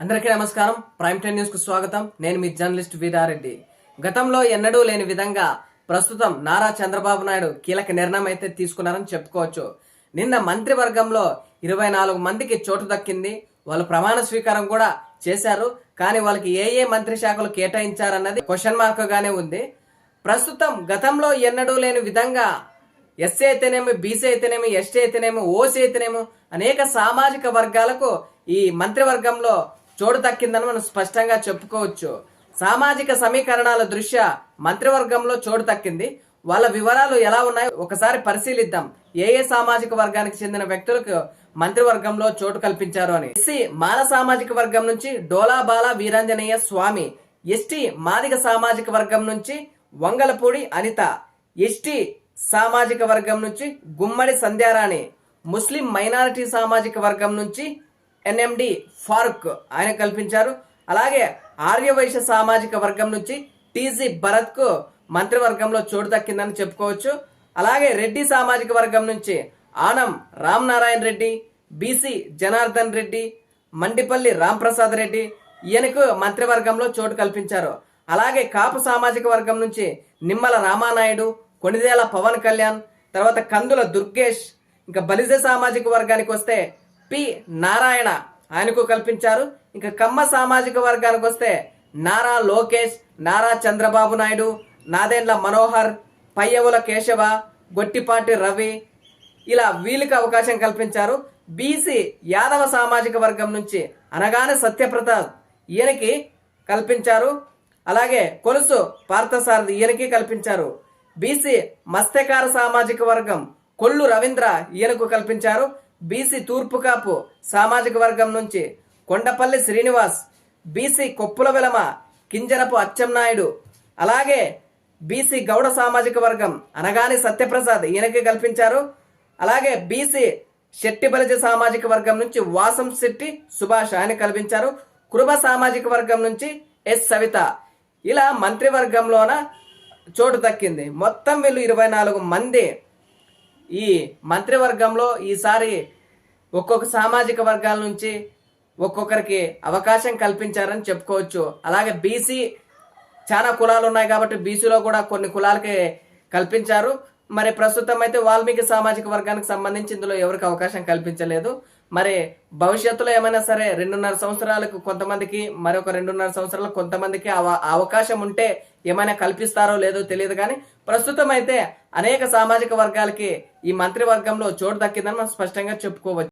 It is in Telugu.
అందరికీ నమస్కారం. ప్రైమ్ టైమ్ న్యూస్కు స్వాగతం. నేను మీ జర్నలిస్ట్ వీరారెడ్డి. గతంలో ఎన్నడూ లేని విధంగా ప్రస్తుతం నారా చంద్రబాబు నాయుడు కీలక నిర్ణయం అయితే తీసుకున్నారని చెప్పుకోవచ్చు. నిన్న మంత్రివర్గంలో ఇరవై నాలుగు మందికి చోటు దక్కింది. వాళ్ళు ప్రమాణ స్వీకారం కూడా చేశారు. కానీ వాళ్ళకి ఏ ఏ మంత్రి శాఖలు కేటాయించారన్నది క్వశ్చన్ మార్క్ గానే ఉంది. ప్రస్తుతం గతంలో ఎన్నడూ లేని విధంగా ఎస్సీ అయితేనేమి బీసీ అయితేనేమి ఎస్టీ అయితేనేమి ఓసీ అయితేనేమి అనేక సామాజిక వర్గాలకు ఈ మంత్రివర్గంలో చోటు తక్కిందని మనం స్పష్టంగా చెప్పుకోవచ్చు. సామాజిక సమీకరణాల దృష్ట్యా మంత్రివర్గంలో చోటు తక్కింది వాళ్ళ వివరాలు ఎలా ఉన్నాయో ఒకసారి పరిశీలిద్దాం. ఏ ఏ సామాజిక వర్గానికి చెందిన వ్యక్తులకు మంత్రివర్గంలో చోటు కల్పించారు అని. ఎస్సీ మాల సామాజిక వర్గం నుంచి డోలాబాల వీరాంజనేయ స్వామి. ఎస్టీ మాదిగ సామాజిక వర్గం నుంచి వంగలపూడి అనిత. ఎస్టీ సామాజిక వర్గం నుంచి గుమ్మడి సంధ్యారాణి. ముస్లిం మైనారిటీ సామాజిక వర్గం నుంచి ఎన్ఎండి ఫారూక్ ఆయన కల్పించారు. అలాగే ఆర్యవైశ్య సామాజిక వర్గం నుంచి టీజీ భరత్కు మంత్రివర్గంలో చోటు దక్కిందని చెప్పుకోవచ్చు. అలాగే రెడ్డి సామాజిక వర్గం నుంచి ఆనం రామనారాయణ రెడ్డి బీసీ జనార్దన్ రెడ్డి మండిపల్లి రాంప్రసాద్ రెడ్డి ఈయనకు మంత్రివర్గంలో చోటు కల్పించారు. అలాగే కాపు సామాజిక వర్గం నుంచి నిమ్మల రామానాయుడు కొనిదేల పవన్ కళ్యాణ్ తర్వాత కందుల దుర్గేష్ ఇంకా బలిజ సామాజిక వర్గానికి వస్తే పి నారాయణ ఆయనకు కల్పించారు. ఇంకా కమ్మ సామాజిక వర్గానికి వస్తే నారా లోకేష్ నారా చంద్రబాబు నాయుడు నాదెండ్ల మనోహర్ పయ్యవుల కేశవ గొట్టిపాటి రవి ఇలా వీళ్ళకి అవకాశం కల్పించారు. బీసీ యాదవ సామాజిక వర్గం నుంచి అనగానే సత్యప్రతాప్ ఈయనకి కల్పించారు. అలాగే కొలుసు పార్థసారథి ఈయనకి కల్పించారు. బీసీ మత్స్యకార సామాజిక వర్గం కొల్లు రవీంద్ర ఈయనకు కల్పించారు. బీసీ తూర్పుకాపు సామాజిక వర్గం నుంచి కొండపల్లి శ్రీనివాస్ బీసీ కొప్పుల వెలమ కింజరపు అచ్చెన్నాయుడు అలాగే బీసీ గౌడ సామాజిక వర్గం అనగాని సత్యప్రసాద్ ఈయనకి కల్పించారు. అలాగే బీసీ శెట్టి బలిజ సామాజిక వర్గం నుంచి వాసం శెట్టి సుభాష్ ఆయన కల్పించారు. కురుబ సామాజిక వర్గం నుంచి ఎస్ సవిత. ఇలా మంత్రివర్గంలోన చోటు దక్కింది. మొత్తం వీళ్ళు ఇరవై నాలుగు మంది ఈ మంత్రివర్గంలో ఈసారి ఒక్కొక్క సామాజిక వర్గాల నుంచి ఒక్కొక్కరికి అవకాశం కల్పించారని చెప్పుకోవచ్చు. అలాగే బీసీ చాలా కులాలు ఉన్నాయి కాబట్టి బీసీలో కూడా కొన్ని కులాలకి కల్పించారు. మరి ప్రస్తుతం అయితే వాల్మీకి సామాజిక వర్గానికి సంబంధించి ఇందులో ఎవరికి అవకాశం కల్పించలేదు. మరి భవిష్యత్తులో ఏమైనా సరే రెండున్నర సంవత్సరాలకు కొంతమందికి మరొక రెండున్నర సంవత్సరాలకు కొంతమందికి అవ- అవకాశం ఉంటే ఏమైనా కల్పిస్తారో లేదో తెలియదు కానీ ప్రస్తుతం అయితే అనేక సామాజిక వర్గాలకి ఈ మంత్రివర్గంలో చోటు దక్కిందని మనం స్పష్టంగా చెప్పుకోవచ్చు.